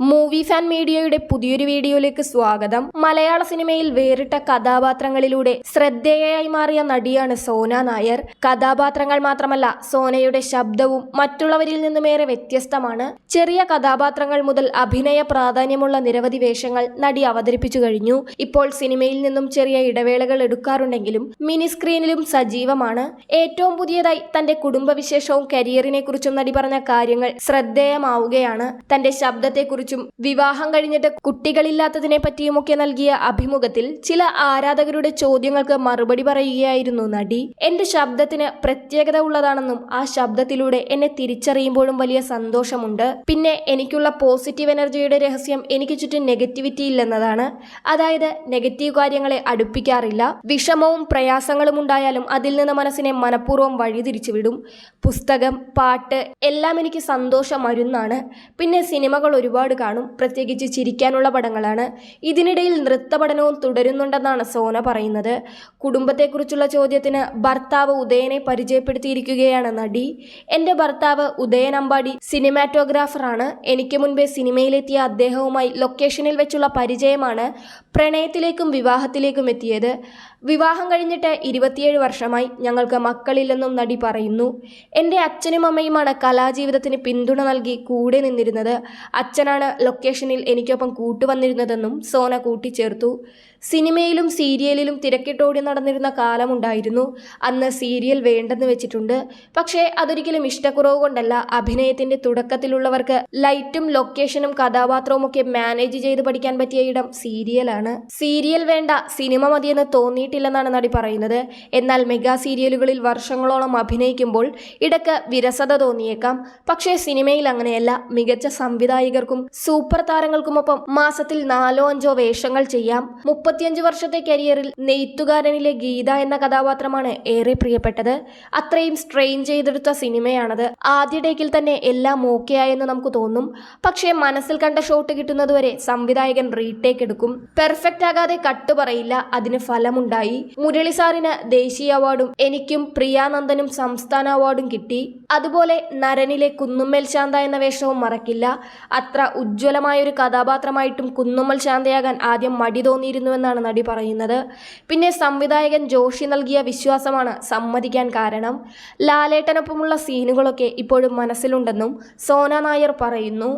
Movie fan മീഡിയയുടെ പുതിയൊരു വീഡിയോയിലേക്ക് സ്വാഗതം. മലയാള സിനിമയിൽ വേറിട്ട കഥാപാത്രങ്ങളിലൂടെ ശ്രദ്ധേയയായി മാറിയ നടിയാണ് സോന നായർ. കഥാപാത്രങ്ങൾ മാത്രമല്ല സോനയുടെ ശബ്ദവും മറ്റുള്ളവരിൽ നിന്നുമേറെ വ്യത്യസ്തമാണ്. ചെറിയ കഥാപാത്രങ്ങൾ മുതൽ അഭിനയ പ്രാധാന്യമുള്ള നിരവധി വേഷങ്ങൾ നടി അവതരിപ്പിച്ചു കഴിഞ്ഞു. ഇപ്പോൾ സിനിമയിൽ നിന്നും ചെറിയ ഇടവേളകൾ എടുക്കാറുണ്ടെങ്കിലും മിനി സ്ക്രീനിലും സജീവമാണ്. ഏറ്റവും പുതിയതായി തന്റെ കുടുംബവിശേഷവും കരിയറിനെ കുറിച്ചും നടി പറഞ്ഞ കാര്യങ്ങൾ ശ്രദ്ധേയമാവുകയാണ്. തന്റെ ശബ്ദത്തെക്കുറിച്ചും വിവാഹം കഴിഞ്ഞിട്ട് കുട്ടികളില്ലാത്തതിനെ പറ്റിയുമൊക്കെ നൽകിയ അഭിമുഖത്തിൽ ചില ആരാധകരുടെ ചോദ്യങ്ങൾക്ക് മറുപടി പറയുകയായിരുന്നു നടി. എന്റെ ശബ്ദത്തിന് പ്രത്യേകത ഉള്ളതാണെന്നും ആ ശബ്ദത്തിലൂടെ എന്നെ തിരിച്ചറിയുമ്പോഴും വലിയ സന്തോഷമുണ്ട്. പിന്നെ എനിക്കുള്ള പോസിറ്റീവ് എനർജിയുടെ രഹസ്യം എനിക്ക് ചുറ്റും നെഗറ്റിവിറ്റി ഇല്ലെന്നതാണ്. അതായത് നെഗറ്റീവ് കാര്യങ്ങളെ അടുപ്പിക്കാറില്ല. വിഷമവും പ്രയാസങ്ങളും ഉണ്ടായാലും അതിൽ നിന്ന് മനസ്സിനെ മനഃപൂർവം വഴിതിരിച്ചു വിടും പുസ്തകം പാട്ട് എല്ലാം എനിക്ക് സന്തോഷം മരുന്നാണ് പിന്നെ സിനിമകൾ ഒരുപാട് കാണും. പ്രത്യേകിച്ച് ചിരിക്കാനുള്ള പടങ്ങളാണ്. ഇതിനിടയിൽ നൃത്ത പഠനവും തുടരുന്നുണ്ടെന്നാണ് സോന പറയുന്നത്. കുടുംബത്തെക്കുറിച്ചുള്ള ചോദ്യത്തിന് ഭർത്താവ് ഉദയനെ പരിചയപ്പെടുത്തിയിരിക്കുകയാണ് നടി. എന്റെ ഭർത്താവ് ഉദയൻ അമ്പാടി സിനിമാറ്റോഗ്രാഫറാണ്. എനിക്ക് മുൻപേ സിനിമയിലെത്തിയ അദ്ദേഹവുമായി ലൊക്കേഷനിൽ വെച്ചുള്ള പരിചയമാണ് പ്രണയത്തിലേക്കും വിവാഹത്തിലേക്കും എത്തിയത്. വിവാഹം കഴിഞ്ഞിട്ട് ഇരുപത്തിയേഴ് വർഷമായി ഞങ്ങൾക്ക് മക്കളില്ലെന്നും നടി പറയുന്നു. എന്റെ അച്ഛനും അമ്മയുമാണ് കലാജീവിതത്തിന് പിന്തുണ നൽകി കൂടെ നിന്നിരുന്നത്. അച്ഛനാണ് ലൊക്കേഷനിൽ എനിക്കൊപ്പം കൂട്ടുവന്നിരുന്നതെന്നും സോന കൂട്ടിച്ചേർത്തു. സിനിമയിലും സീരിയലിലും തിരക്കിട്ടോടി നടന്നിരുന്ന കാലമുണ്ടായിരുന്നു. അന്ന് സീരിയൽ വേണ്ടെന്ന് വെച്ചിട്ടുണ്ട്. പക്ഷേ അതൊരിക്കലും ഇഷ്ടക്കുറവ് കൊണ്ടല്ല. അഭിനയത്തിന്റെ തുടക്കത്തിലുള്ളവർക്ക് ലൈറ്റും ലൊക്കേഷനും കഥാപാത്രവും ഒക്കെ മാനേജ് ചെയ്ത് പഠിക്കാൻ പറ്റിയ ഇടം സീരിയലാണ്. സീരിയൽ വേണ്ട സിനിമ മതിയെന്ന് തോന്നിയിട്ടില്ലെന്നാണ് നടി പറയുന്നത്. എന്നാൽ മെഗാ സീരിയലുകളിൽ വർഷങ്ങളോളം അഭിനയിക്കുമ്പോൾ ഇടയ്ക്ക് വിരസത തോന്നിയേക്കാം. പക്ഷേ സിനിമയിൽ അങ്ങനെയല്ല. മികച്ച സംവിധായകർക്കും സൂപ്പർ താരങ്ങൾക്കുമൊപ്പം മാസത്തിൽ നാലോ അഞ്ചോ വേഷങ്ങൾ ചെയ്യാം. മുപ്പത്തിയഞ്ച് വർഷത്തെ കരിയറിൽ നെയ്ത്തുകാരനിലെ ഗീത എന്ന കഥാപാത്രമാണ് ഏറെ പ്രിയപ്പെട്ടത്. അത്രയും സ്ട്രെയിൻ ചെയ്തെടുത്ത സിനിമയാണത്. ആദ്യ ഡേക്കിൽ തന്നെ എല്ലാം ഓക്കെയായെന്ന് നമുക്ക് തോന്നും. പക്ഷേ മനസ്സിൽ കണ്ട ഷോട്ട് കിട്ടുന്നതുവരെ സംവിധായകൻ റീടേക്ക് എടുക്കും. പെർഫെക്റ്റ് ആകാതെ കട്ട് പറയില്ല. അതിന് ഫലമുണ്ടായി. മുരളി സാറിന് ദേശീയ അവാർഡും എനിക്കും പ്രിയാനന്ദനും സംസ്ഥാന അവാർഡും കിട്ടി. അതുപോലെ നരനിലെ കുന്നുമ്മേൽ ശാന്ത എന്ന വേഷവും മറക്കില്ല. അത്ര ഉജ്ജ്വലമായ ഒരു കഥാപാത്രമായിട്ടും കുന്നുമ്മൽ ശാന്തയാകാൻ ആദ്യം മടി തോന്നിയിരുന്നുവെന്നാണ് നടി പറയുന്നത്. പിന്നെ സംവിധായകൻ ജോഷി നൽകിയ വിശ്വാസമാണ് സമ്മതിക്കാൻ കാരണം. ലാലേട്ടനൊപ്പമുള്ള സീനുകളൊക്കെ ഇപ്പോഴും മനസ്സിലുണ്ടെന്നും സോന നായർ പറയുന്നു.